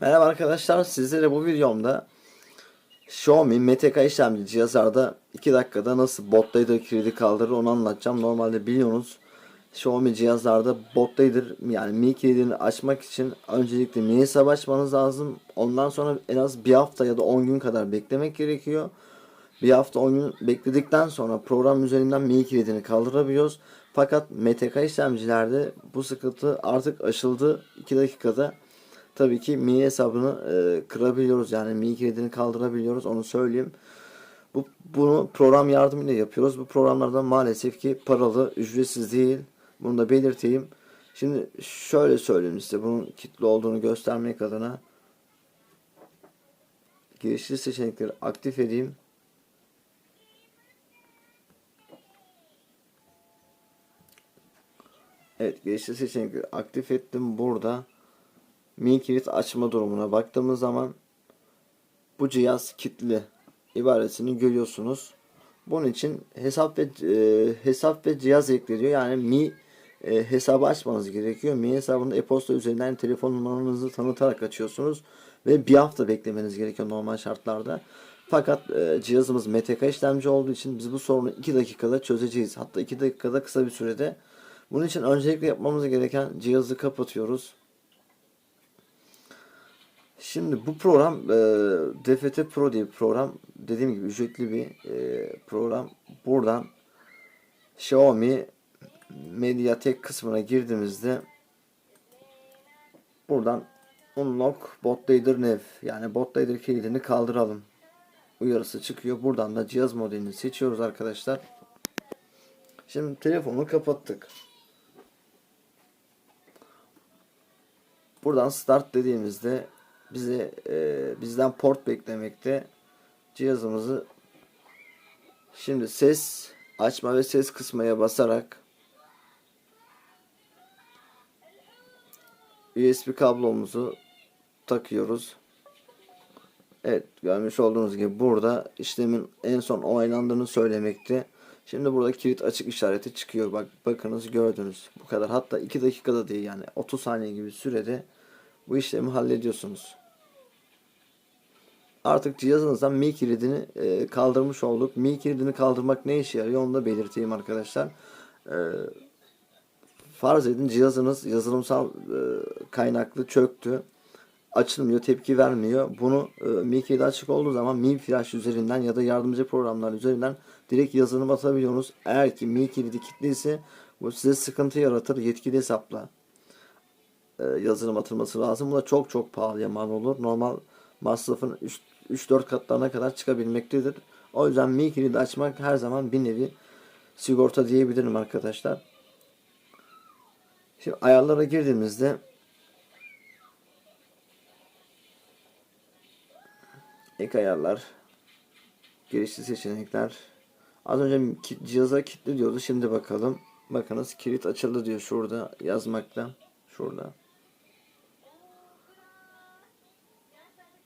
Merhaba arkadaşlar sizlere bu videomda Xiaomi MTK işlemci cihazlarda 2 dakikada nasıl bot kilidi kaldırır onu anlatacağım. Normalde biliyorsunuz Xiaomi cihazlarda bot yani Mi kilidini açmak için öncelikle Mi hesabı açmanız lazım. Ondan sonra en az bir hafta ya da 10 gün kadar beklemek gerekiyor. Bir hafta 10 gün bekledikten sonra program üzerinden Mi kilidini kaldırabiliyoruz. Fakat MTK işlemcilerde bu sıkıntı artık aşıldı. 2 dakikada tabii ki Mi hesabını e, kırabiliyoruz. Yani Mi kilidini kaldırabiliyoruz. Onu söyleyeyim. Bu, bunu program yardımıyla yapıyoruz. Bu programlarda maalesef ki paralı, ücretsiz değil. Bunu da belirteyim. Şimdi şöyle söyleyeyim size bunun kitle olduğunu göstermek adına girişli seçenekleri aktif edeyim. Evet girişli seçenekleri aktif ettim. Burada Mi kilit açma durumuna baktığımız zaman bu cihaz kilitli ibaresini görüyorsunuz. Bunun için hesap ve e, hesap ve cihaz ekleniyor. Yani Mi e, hesabı açmanız gerekiyor. Mi hesabını e-posta üzerinden telefon numaranızı tanıtarak açıyorsunuz ve bir hafta beklemeniz gerekiyor normal şartlarda. Fakat e, cihazımız MTK işlemci olduğu için biz bu sorunu 2 dakikada çözeceğiz. Hatta 2 dakikada kısa bir sürede. Bunun için öncelikle yapmamız gereken cihazı kapatıyoruz. Şimdi bu program e, DFT Pro diye bir program. Dediğim gibi ücretli bir e, program. Buradan Xiaomi Mediatek kısmına girdiğimizde buradan Unlock Bot Lader Nav yani Bot kilidini kaldıralım uyarısı çıkıyor. Buradan da cihaz modelini seçiyoruz arkadaşlar. Şimdi telefonu kapattık. Buradan start dediğimizde bize e, bizden port beklemekte. Cihazımızı şimdi ses açma ve ses kısmaya basarak USB kablomuzu takıyoruz. Evet görmüş olduğunuz gibi burada işlemin en son onaylandığını söylemekte. Şimdi burada kilit açık işareti çıkıyor. Bak bakınız gördünüz. Bu kadar. Hatta 2 dakikada değil yani 30 saniye gibi sürede bu işlemi hallediyorsunuz. Artık cihazınızdan Mi kilidini e, kaldırmış olduk. Mi kilidini kaldırmak ne işe yarıyor onu da belirteyim arkadaşlar. E, farz edin cihazınız yazılımsal e, kaynaklı çöktü. Açılmıyor, tepki vermiyor. Bunu e, Mi kilidi açık olduğu zaman Mi flash üzerinden ya da yardımcı programlar üzerinden direkt yazılım atabiliyorsunuz. Eğer ki Mi kilidi kilitliyse bu size sıkıntı yaratır. Yetkili hesapla e, yazılım atılması lazım. Bu da çok çok pahalıya mal olur. Normal masrafın 3-4 katlarına kadar çıkabilmektedir. O yüzden Mi kilidi açmak her zaman bir nevi sigorta diyebilirim arkadaşlar. Şimdi ayarlara girdiğimizde ek ayarlar girişli seçenekler az önce cihaza kilitli diyordu şimdi bakalım bakınız kilit açıldı diyor şurada yazmakta şurada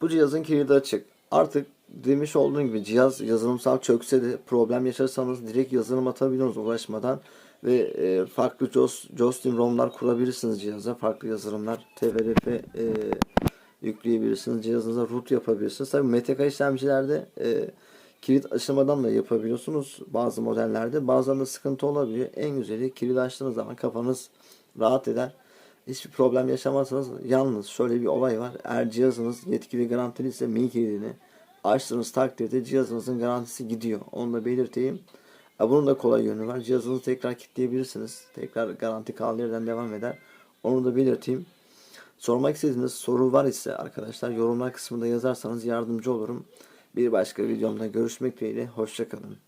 Bu cihazın kilidi açık. Artık demiş olduğum gibi cihaz yazılımsal çökse de problem yaşarsanız direkt yazılım atabiliyorsunuz uğraşmadan ve e, farklı JOS, JOSTIM ROM'lar kurabilirsiniz cihaza. Farklı yazılımlar TVRF e, yükleyebilirsiniz. Cihazınıza root yapabilirsiniz. Tabii MTK işlemcilerde e, kilit açılmadan da yapabiliyorsunuz bazı modellerde. Bazen de sıkıntı olabiliyor. En güzeli kilit açtığınız zaman kafanız rahat eder hiçbir problem yaşamazsanız yalnız şöyle bir olay var. Eğer cihazınız yetkili garantili ise Mi kilidini açtığınız takdirde cihazınızın garantisi gidiyor. Onu da belirteyim. E, bunun da kolay yönü var. Cihazınızı tekrar kilitleyebilirsiniz. Tekrar garanti kaldığı yerden devam eder. Onu da belirteyim. Sormak istediğiniz soru var ise arkadaşlar yorumlar kısmında yazarsanız yardımcı olurum. Bir başka videomda görüşmek dileğiyle. Hoşçakalın.